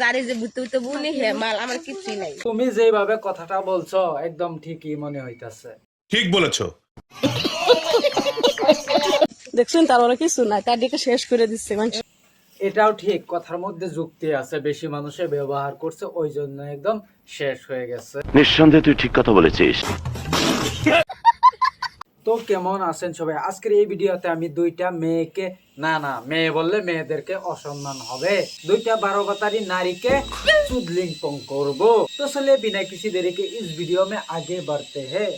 যারে যে বুঝতে বুঝতে বলি হে মাল আমার কিছুই নাই। তুমি যেভাবে কথাটা বলছো একদম ঠিকই মনে হইতাছে। ঠিক বলেছ। দেখছেন তার ওরা কিছু নাই তার দিকে শেষ করে দিচ্ছে মানুষ। এটাও ঠিক কথার মধ্যে যুক্তি আছে বেশি মানুষে ব্যবহার করছে ওই জন্য একদম শেষ হয়ে গেছে। নিঃসন্দেহে তুই ঠিক কথা বলেছিস। তো কেমন আছেন সবাই আজকের এই ভিডিওতে আমি দুইটা মেয়েকে না না মেয়ে বললে মেয়েদেরকে অসম্মান হবে দুইটা বারো বাতারি নারীকে চুদলিং পং করবো তো চলে बिना किसी देरी के इस वीडियो में आगे बढ़ते हैं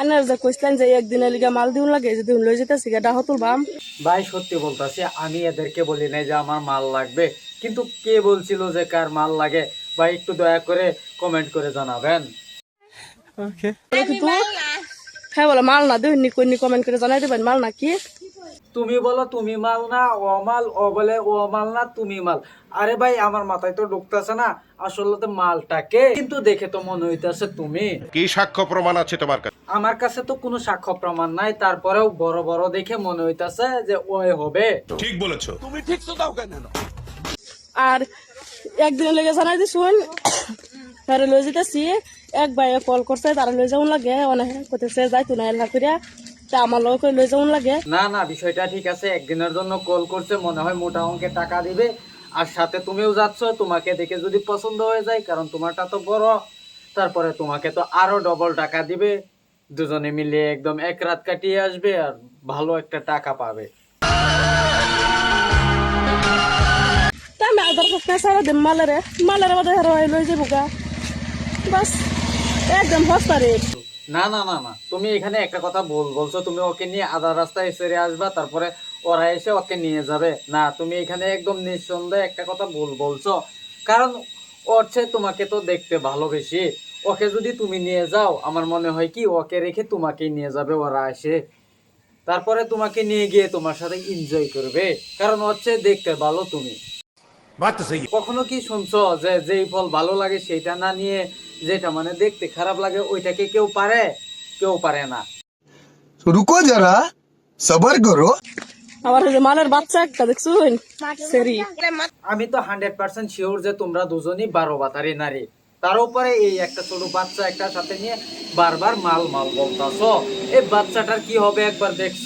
আনার যে কইছিলেন যে একদিনের লিগা মাল দিউন লাগে যদি লই যেতেছি গা ডাহ তুলবাম ভাই সত্যি বলতাছি আমি এদেরকে বলি নাই যে আমার মাল লাগবে কিন্তু কে বলছিল যে কার মাল লাগে ভাই একটু দয়া করে কমেন্ট করে জানাবেন। কিন্তু হ্যাঁ বলে মাল না দিউনি কইনি কমেন্ট করে জানাই দেবেন মাল না কি? তুমি বলো তুমি মাল না ও মাল ও বলে ও মাল না তুমি মাল। আরে ভাই আমার মাথায় তো ঢুকতেছে না আসলে তো মালটাকে কিন্তু দেখে তো মনে হইতাছে তুমি। কি সাক্ষ্য প্রমাণ আছে তোমার কাছে? আমার কাছে তো কোনো সাক্ষ্য প্রমাণ নাই তারপরেও বড় বড় দেখে মনে হইতাছে যে ওই হবে। ঠিক বলেছ। তুমি ঠিক তো আর একদিনের লেগে জানাই দিছুন তারে লই যেতেছি এক ভাই কল করছে, তারা লই যাউন লাগে, অনেক কইতেছে, যাই তুই না তা আমার লই যাউন লাগে। না না, বিষয়টা ঠিক আছে জন্য কল করছে, মনে হয় মোটা অঙ্কে টাকা দিবে, আর সাথে তুমিও যাচ্ছ, তোমাকে দেখে যদি পছন্দ হয়ে যায়, কারণ তোমারটা তো বড়, তারপরে তোমাকে তো আরও ডবল টাকা দিবে, দুজনে মিলে একদম এক রাত কাটিয়ে আসবে, আর ভালো একটা টাকা পাবে। দিন মালেরে বাদে হেরো লই যাব গা। বাস একদম না না না না, তুমি এখানে একটা কথা বল বলছো, তুমি ওকে নিয়ে আধা রাস্তায় সেরে আসবা, তারপরে ওরা এসে ওকে নিয়ে যাবে। না, তুমি এখানে একদম নিঃসন্দেহে একটা কথা ভুল বলছো। কারণ ও হচ্ছে তোমাকে তো দেখতে ভালোবেসি। ওকে যদি তুমি নিয়ে যাও, আমার মনে হয় কি, ওকে রেখে তোমাকেই নিয়ে যাবে ওরা এসে। তারপরে তোমাকে নিয়ে গিয়ে তোমার সাথে এনজয় করবে। কারণ হচ্ছে দেখতে ভালো তুমি। কখনো কি শুনছো যে যেই ফল ভালো লাগে সেটা না নিয়ে যেটা মানে দেখতে খারাপ লাগে ওইটাকে কেউ পারে? কেউ পারে না। রুকো যারা সবার করো। আমার বাচ্চা একটা আমি তো হান্ড্রেড পার্সেন্ট শিওর যে তোমরা দুজনই বারো বাতারি নারী। তার উপরে এই একটা ছোট বাচ্চা একটা সাথে নিয়ে বারবার মাল মাল বলতাছ। এই বাচ্চাটার কি হবে একবার দেখছ?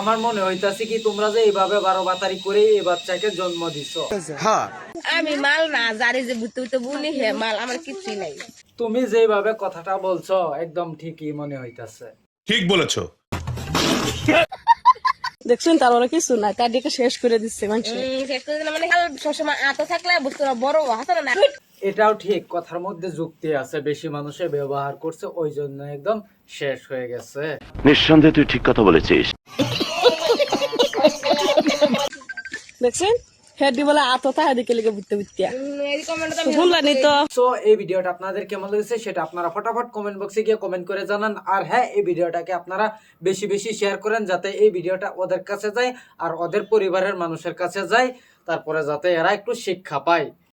আমার মনে হইতাছে কি তোমরা যে এইভাবে বারো বাতারি করে এই বাচ্চাকে জন্ম দিছ। আমি মাল না যারে যে বুঝতে বুঝতে বলি হে মাল আমার কিছুই নাই। তুমি যেভাবে কথাটা বলছো একদম ঠিকই মনে হইতাছে। ঠিক বলেছ। দেখছেন তার ওরা কিছু নাই তার দিকে শেষ করে দিচ্ছে মানুষ। শেষ করে দিলাম মানে সবসময় আতো থাকলে বুঝতে বড় হাসা না। এটাও ঠিক কথার মধ্যে যুক্তি আছে বেশি মানুষে ব্যবহার করছে ওই জন্য একদম শেষ হয়ে গেছে। নিঃসন্দেহে তুই ঠিক কথা বলেছিস। দেখছেন? হেড বলে আতো তা দিকে বুঝতে বুঝতে এই শুনলানি তো। সো এই ভিডিওটা আপনাদের কেমন লেগেছে সেটা আপনারা ফটাফট কমেন্ট বক্সে গিয়ে কমেন্ট করে জানান। আর হ্যাঁ এই ভিডিওটাকে আপনারা বেশি বেশি শেয়ার করেন যাতে এই ভিডিওটা ওদের কাছে যায় আর ওদের পরিবারের মানুষের কাছে যায় তারপরে যাতে এরা একটু শিক্ষা পায়।